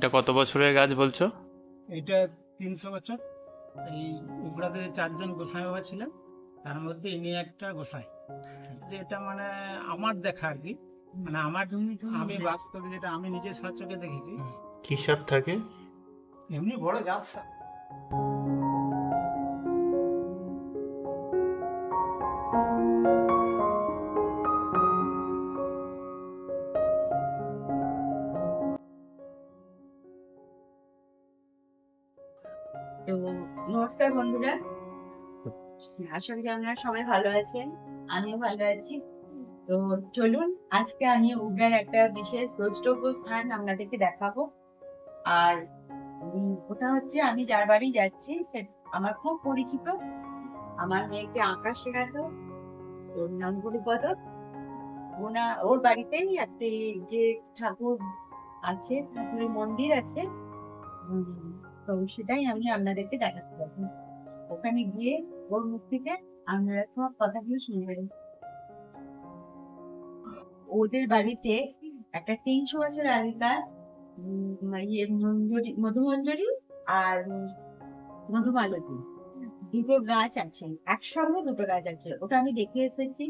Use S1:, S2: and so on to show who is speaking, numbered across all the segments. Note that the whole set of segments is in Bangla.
S1: এটা কত বছরের গাছ বলছো?
S2: এটা তিনশো বছর। এই উগড়াতে চারজন গোসাই বাবা ছিলেন তার মধ্যে ইনি একটা গোসাই। যেটা মানে আমার দেখা আর কি। মানে আমার আমি বাস্তবে যেটা আমি নিজের চোখে দেখেছি।
S1: কি সাপ থাকে?
S2: এমনি বড় জাত সাপ।
S3: তো নমস্কার বন্ধুরা। আশা করি আপনারা সবাই ভালো আছেন, আমিও ভালো আছি। তো চলুন, আজকে আমি উগড়ার একটা বিশেষ দ্রষ্টব্য স্থান আপনাদেরকে দেখাবো। আর ওটা হচ্ছে আমি যার বাড়ি যাচ্ছি, সে আমার খুব পরিচিত। আমার মেয়েকে আঁকা শেখাতো, ওর নাম গুরুপদ ওনা, ওর বাড়িতেই একটি যে ঠাকুর আছে, ঠাকুরের মন্দির আছে। তো সেটাই আমি আপনাদেরকে দেখাতে পারব ওখানে গিয়ে ওর মুখ থেকে আপনারা সব কথাগুলো শুনবেন। ওদের বাড়িতে একটা তিনশো বছর আগেকার ইয়ে আর মধুমালতী। দুটো গাছ আছে, একসঙ্গে দুটো গাছ আছে। ওটা আমি দেখে এসেছি।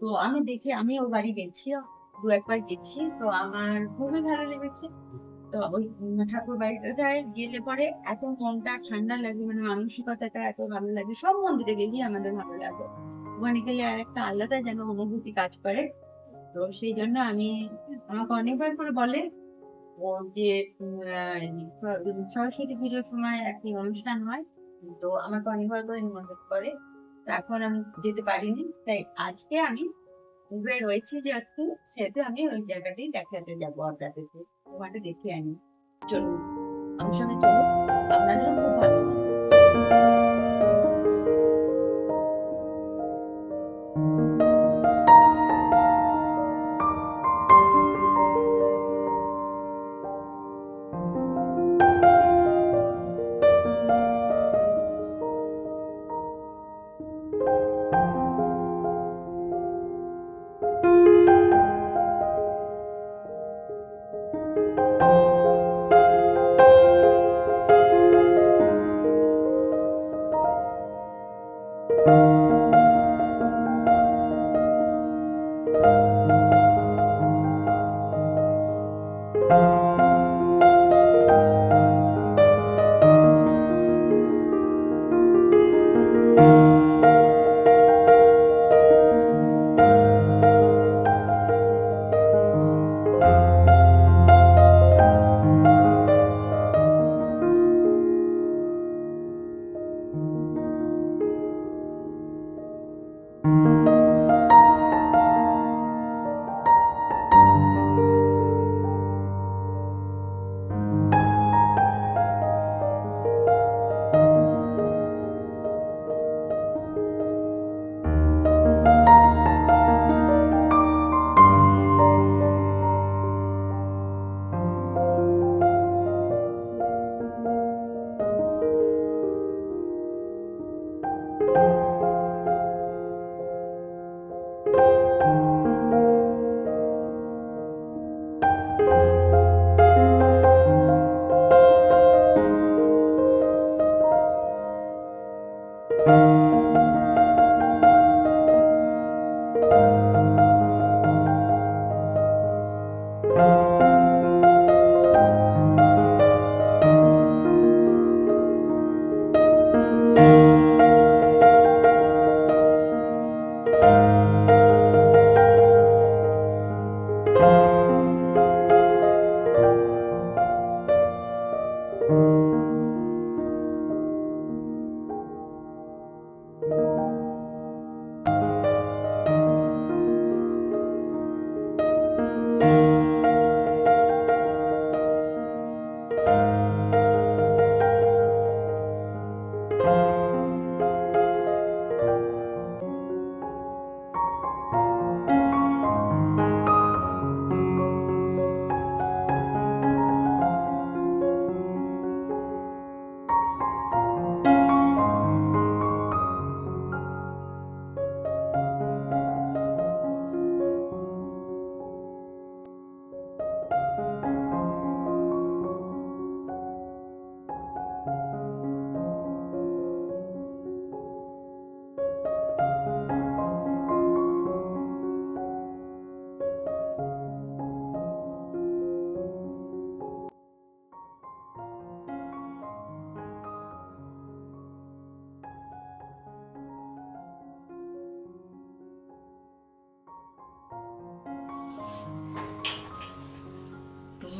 S3: তো আমি দেখে আমি ওর বাড়ি গেছি, দু একবার গেছি। তো আমার খুবই ভালো লেগেছে। তো ওই ঠাকুর বাড়িটায় গেলে পরে এত মনটা ঠান্ডা লাগে মানে মানসিকতাটা এত ভালো লাগে, সব মন্দিরে গেলেই আমাদের ভালো লাগে। ওখানে গেলে আর একটা আলাদা যেন অনুভূতি কাজ করে। তো সেই জন্য আমি, আমাকে অনেকবার করে বলে যে সরস্বতী পুজোর সময় একটি অনুষ্ঠান হয়, তো আমাকে অনেকবার করে নিমন্ত্রণ করে। তো এখন আমি যেতে পারিনি, তাই আজকে আমি উবে রয়েছে যেহেতু সেহেতু আমি ওই জায়গাটাই দেখাতে যাব আপনাদেরকে। ওখানটা দেখে আনি। চলুন, আমার সঙ্গে চলুন। আপনাদেরও Thank you.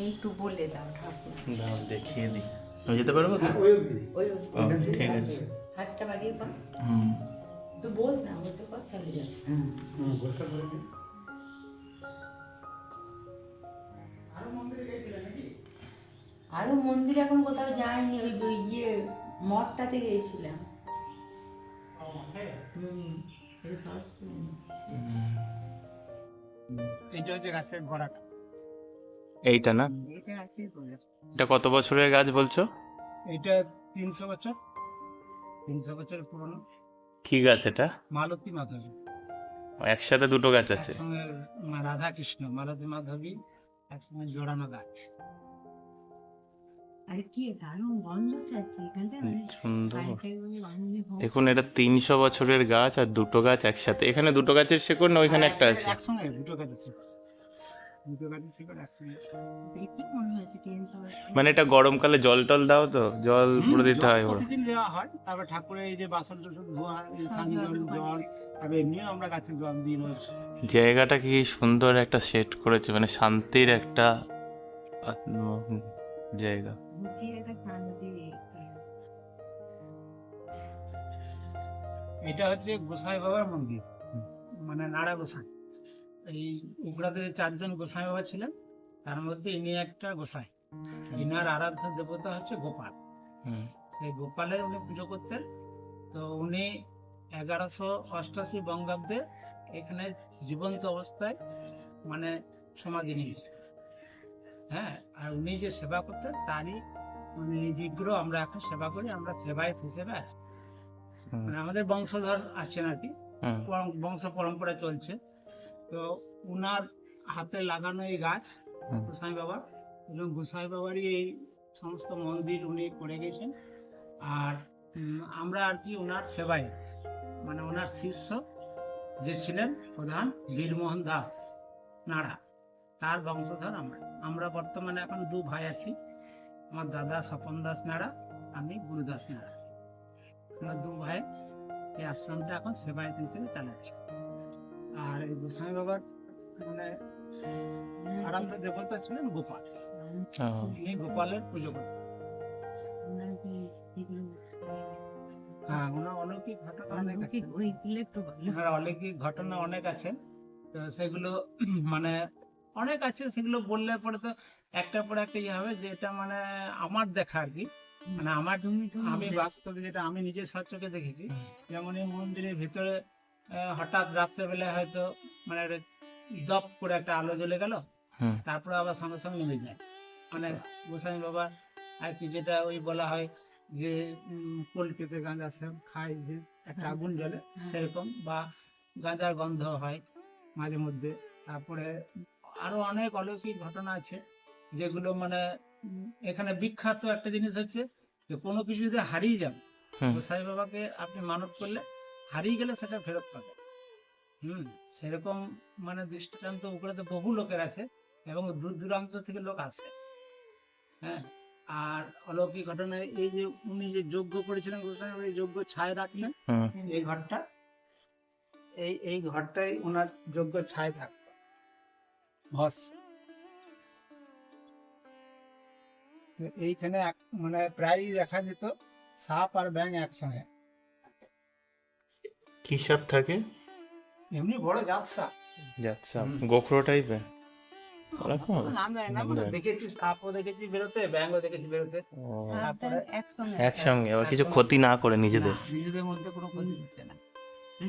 S3: একটু বলে দাও ঠাকুর।
S1: দাও দেখিয়ে দিই। আমি যেতে পারব? তো
S3: ওই
S1: ও, ঠিক আছে।
S3: হাতটা বাড়িয়ে পা।
S1: হুম।
S3: তুই বস না বসে কর তাহলে যাবে আরও মন্দির এখন কোথাও যায়নি ওই ওই ইয়ে মঠটাতে গিয়েছিলাম হুম।
S2: এইটা হচ্ছে গাছের গোড়াটা।
S1: এইটা না?
S3: এটা আছে বলে
S1: এটা কত বছরের গাছ বলছো?
S2: এটা তিনশো বছর। তিনশো বছর পুরনো।
S1: কি গাছ এটা?
S2: মালতী মাধবী।
S1: একসাথে দুটো গাছ আছে।
S2: রাধা কৃষ্ণ মালতী মাধবী একসঙ্গে জোড়ানো গাছ।
S3: আরে কি দারুণ গন্ধ আছে এখানটা মানে
S1: দেখুন এটা তিনশো বছরের গাছ আর দুটো গাছ একসাথে। এখানে দুটো গাছের শেকড় না ওইখানে একটা আছে?
S2: একসঙ্গে দুটো গাছ আছে। গাছের শিকড়
S3: মনে।
S1: মানে এটা গরমকালে জল টল দাও তো জল পুরো দিতে হয়
S2: প্রতিদিন দেওয়া হয় তারপর ঠাকুরের এই যে বাসন টাসন ধোয়া সানি জল জল তারপর এমনিও আমরা গাছে জল দিই রোজ
S1: জায়গাটা কি সুন্দর একটা সেট করেছে মানে শান্তির একটা জায়গা।
S2: এটা হচ্ছে গোসাই বাবার মন্দির মানে নাড়া গোসাই। এই উগড়াতে চারজন গোসাই বাবা ছিলেন। তার মধ্যে ইনি একটা গোসাই ইনার আরাধ্য দেবতা হচ্ছে গোপাল। সেই গোপালের উনি পুজো করতেন। তো উনি এগারোশো অষ্টাশি বঙ্গাব্দে এখানে জীবন্ত অবস্থায় মানে সমাধি নিয়েছে হ্যাঁ আর উনি যে সেবা করতেন তারই মানে এই বিগ্রহ আমরা এখন সেবা করি আমরা সেবায়ত হিসেবে আছি। মানে আমাদের বংশধর আছেন আর কি। বংশ পরম্পরা চলছে। তো উনার হাতে লাগানো এই গাছ। গোসাই বাবা। এবং গোসাই বাবারই এই সমস্ত মন্দির উনি করে গেছেন। আর আমরা আর কি ওনার সেবায় মানে ওনার শিষ্য যে ছিলেন প্রধান বীরমোহন দাস নাড়া। তার বংশধর আমরা। আমরা বর্তমানে এখন দু ভাই আছি। আমার দাদা স্বপন দাস নাড়া আমি গুরুদাস নাড়া। আমরা দু ভাই এই আশ্রমটা এখন সেবায়ত হিসেবে চালাচ্ছে। আর এই গোস্বামী বাবার মানে আরাধ্য দেবতা ছিলেন গোপাল। ইনি গোপালের পুজো করতেন। হ্যাঁ ওনার অলৌকিক ঘটনা অনেক আছে। ওনার অলৌকিক ঘটনা অনেক আছে। তো সেগুলো মানে অনেক আছে সেগুলো বললে পরে তো একটা পর একটা ইয়ে হবে যেটা মানে আমার দেখা আর কি। মানে আমার আমি বাস্তবে যেটা আমি নিজের সচকে দেখেছি যেমন এই মন্দিরের ভিতরে হঠাৎ রাত্রেবেলা হয়তো মানে দপ করে একটা আলো জ্বলে গেল তারপরে আবার সঙ্গে সঙ্গে নেমে যায় মানে গোস্বামী বাবা আর কি যেটা ওই বলা হয় যে কলকেতে গাঁজা সে খায় যে একটা। আগুন জ্বলে
S3: হ্যাঁ।
S2: সেরকম বা গাঁজার গন্ধ হয় মাঝে মধ্যে তারপরে আরও অনেক অলৌকিক ঘটনা আছে যেগুলো মানে এখানে বিখ্যাত একটা জিনিস হচ্ছে যে কোনো কিছু যদি হারিয়ে
S1: হুম।
S2: গোসাই বাবাকে আপনি মানত করলে হারিয়ে গেলে সেটা ফেরত পাবে। হুম সেরকম মানে দৃষ্টান্ত উপরে তো বহু লোকের আছে এবং দূর দূরান্ত থেকে লোক আসে। হ্যাঁ আর অলৌকিক ঘটনায় এই যে উনি যে যজ্ঞ করেছিলেন এই যজ্ঞ ছায় রাখলেন এই ঘরটা এই এই ঘরটাই ওনার যোগ্য ছায় থাকতো। ভস এইখানে মানে প্রায়ই দেখা যেত সাপ আর ব্যাং একসঙ্গে।
S1: কি সাপ থাকে?
S2: এমনি বড়
S1: যাচ্ছে
S2: হুম।
S1: গোখরো টাইপের। ওরকম হবে?
S2: নাম জানি না
S1: নাম জানি না।
S2: দেখেছি সাপও দেখেছি বেরোতে ব্যাংও দেখেছি বেরোতে।
S1: ও,
S3: সাবধান একসঙ্গে।
S1: একসঙ্গে আবার কিছু ক্ষতি না করে নিজেদের।
S2: নিজেদের মধ্যে কোনো ক্ষতি হচ্ছে না।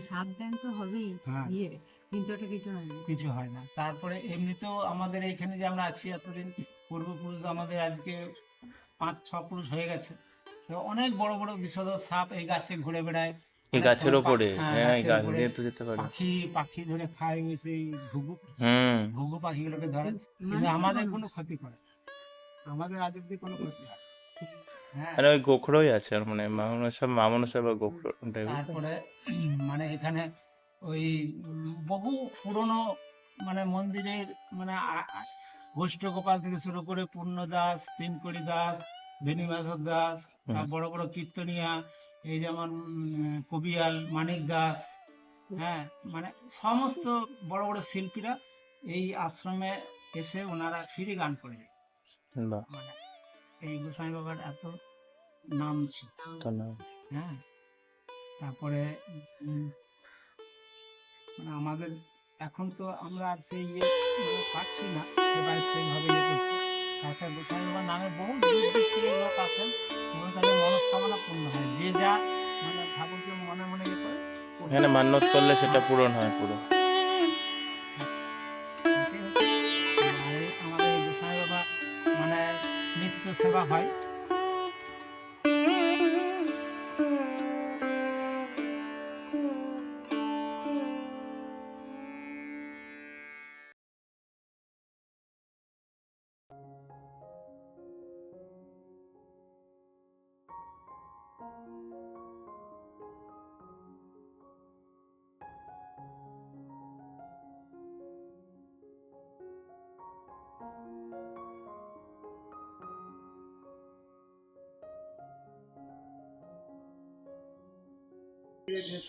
S3: সাবধান তো হবেই
S2: হ্যাঁ।
S3: ইয়ে কিন্তু ওটা কিছু হয় না।
S2: কিছু হয় না। তারপরে এমনিতেও আমাদের এখানে যে আমরা আছি এতদিন পূর্বপুরুষ আমাদের আজকে পাঁচ ছ পুরুষ হয়ে গেছে। অনেক বড় বড় বিষধর সাপ এই গাছে ঘুরে বেড়ায়।
S1: এই গাছের ওপরে।
S2: হ্যাঁ,
S1: হ্যাঁ এই গাছ
S2: উপরে
S1: দিয়ে তো যেতে পারে।
S2: পাখি পাখি ধরে খায় ওই সেই ঘুঘু।
S1: হুম।
S2: ঘুঘু পাখিগুলোকে ধরে। কিন্তু আমাদের
S3: কোনো-
S2: ক্ষতি করে আমাদের আজ অব্দি কোনো ক্ষতি হয় না। হ্যাঁ।
S1: ওই গোখরোই আছে আর মানে মামনসা মামনসা বা গোখরো
S2: তারপরে মানে এখানে ওই বহু পুরনো মানে মন্দিরের মানে গোষ্ঠ গোপাল থেকে শুরু করে পূর্ণ দাস তিনকড়ি দাস বেনিবাসক দাস বড় বড় কীর্তনিয়া এই যেমন কবিয়াল মানিক দাস হ্যাঁ মানে সমস্ত বড় বড় শিল্পীরা এই আশ্রমে এসে ওনারা ফিরে গান করে। মানে এই গোসাই বাবার এত নাম ছিল। হ্যাঁ তারপরে মানে আমাদের এখন তো আমরা আর সেই ইয়ে পাচ্ছি না সেইভাবে ইয়ে করছি তাছাড়া গোসাই বাবার নামে বহু দূর দূর থেকে লোক আসেন। এবং তাদের মনস্কামনা পূর্ণ হয়। যে যা মানে ঠাকুরকে মনে মনে ইয়ে করে
S1: এখানে মান্যত করলে সেটা পূরণ হয় পুরো।
S2: আমাদের গোসাই বাবা মানে নিত্য সেবা হয়।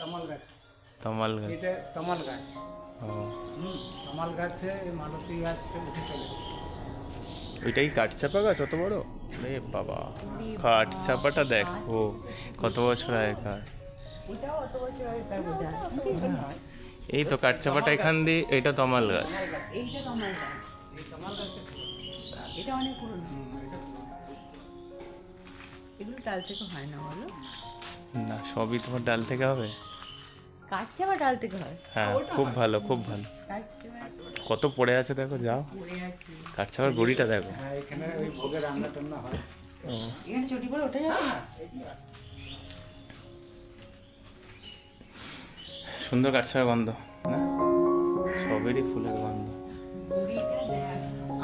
S2: তামাল গাছ।
S1: তমাল গাছ।
S2: এটা তামাল গাছ।
S1: ও,
S2: হুম তামাল গাছে এই মালতী গাছটা উঠে চলে।
S1: ওইটাই কাঠচাপা গাছ অত বড়? রে বাবা। কাঠচাপাটা দেখো কত বছর আগেকার এই তো কাঠচাপাটা এখান দিয়ে এইটা তমাল গাছ।
S3: এটা এগুলো ডাল থেকে হয় না বলো?
S1: না সবই তোমার ডাল থেকে হবে?
S3: কাটছে বা ডাল থেকে হয়
S1: হ্যাঁ খুব ভালো খুব ভালো। কত পড়ে আছে দেখো যাও।
S3: পড়ে আছে।
S1: গড়িটা দেখো।
S2: হ্যাঁ এখানে ওই ভোগে রান্না টান্না হয়।
S3: এখানে চটি ওঠা যাবে?
S1: সুন্দর কাঠচাপার গন্ধ না? সবেরই ফুলের গন্ধ।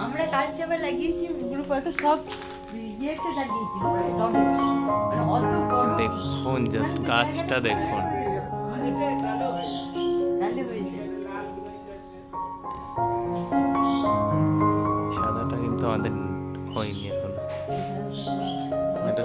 S3: আমরা কাঠ চাপা লাগিয়েছি গ্রুপ সব।
S1: দেখুন জাস্ট গাছটা দেখুন। সাদাটা কিন্তু আমাদের হয়নি এখন। এটা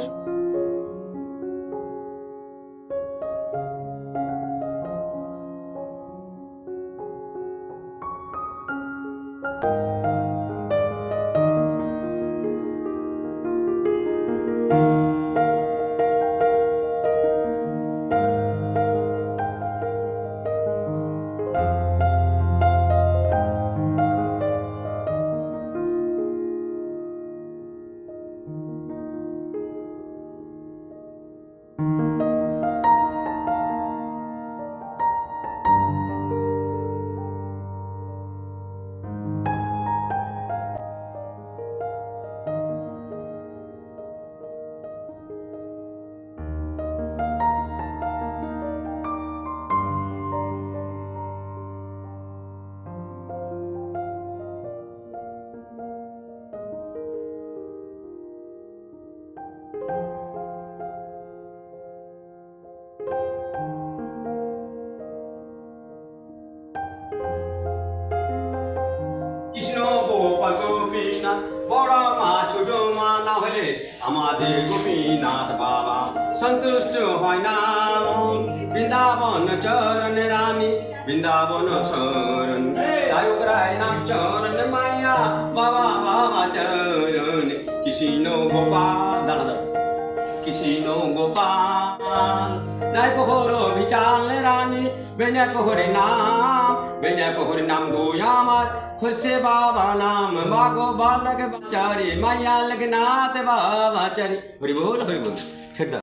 S4: আমাদের গোপীনাথ বাবা, সন্তুষ্ট হয় না। বৃন্দাবন চরণ রানী, বৃন্দাবন শরণ দায়ক রায় নাম চরণ মাইয়া বাবা বাবা চরণ। কৃষ্ণ গোপাল কৃষ্ণ গোপাল নাই পোহর বিচাল রানী বেনে পোহরে নাম। বেনে পোহরে নাম গো আমার খুলছে বাবা নাম মাগো বালক বাচারি মাইয়া লগনাথ বাবা চারি হরি বল হরি বল ছেড়ে দাও।